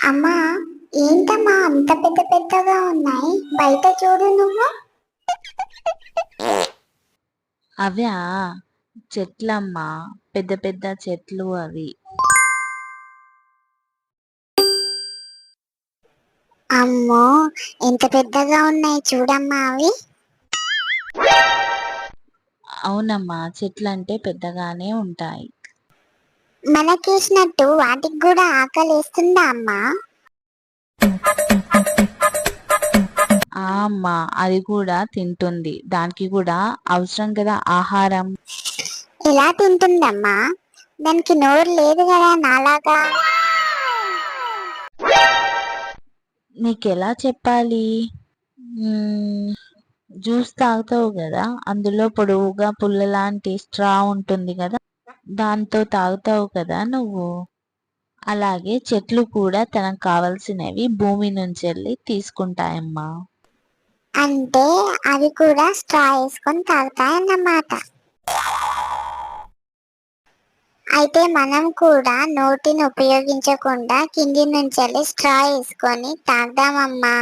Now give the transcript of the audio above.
అమ్మా ఏంటమ్మా అంత పెద్ద పెద్దగా ఉన్నాయి? బయట చూడు నువ్వు. అవా చెట్లమ్మా పెద్ద పెద్ద చెట్లు అవి. అమ్మో ఎంత పెద్దగా ఉన్నాయి చూడమ్మా అవి. అవునమ్మా చెట్లు అంటే పెద్దగానే ఉంటాయి. మనకేసినట్టు వాటికి కూడా ఆకలిస్తుందా అమ్మా? అమ్మా అది కూడా తింటుంది. దానికి కూడా అవసరం కదా ఆహారం? ఎలా తింటుందమ్మా? దానికి నోరు లేదు కదా నాలాగా. నీకెలా చెప్పాలి? జ్యూస్ తాగుతావు కదా అందులో పొడవుగా పుల్ల లాంటి స్ట్రా ఉంటుంది కదా. దాంతో తాగుతావు కదా నువ్వు. అలాగే చెట్లు కూడా తనకు కావలసినవి భూమి నుంచి వెళ్ళి తీసుకుంటాయమ్మా. అంటే అవి కూడా స్ట్రా వేసుకొని తాగుతాయన్నమాట. అయితే మనం కూడా నోటిని ఉపయోగించకుండా కింది నుంచి వెళ్ళి స్ట్రా వేసుకొని తాగుదామమ్మా.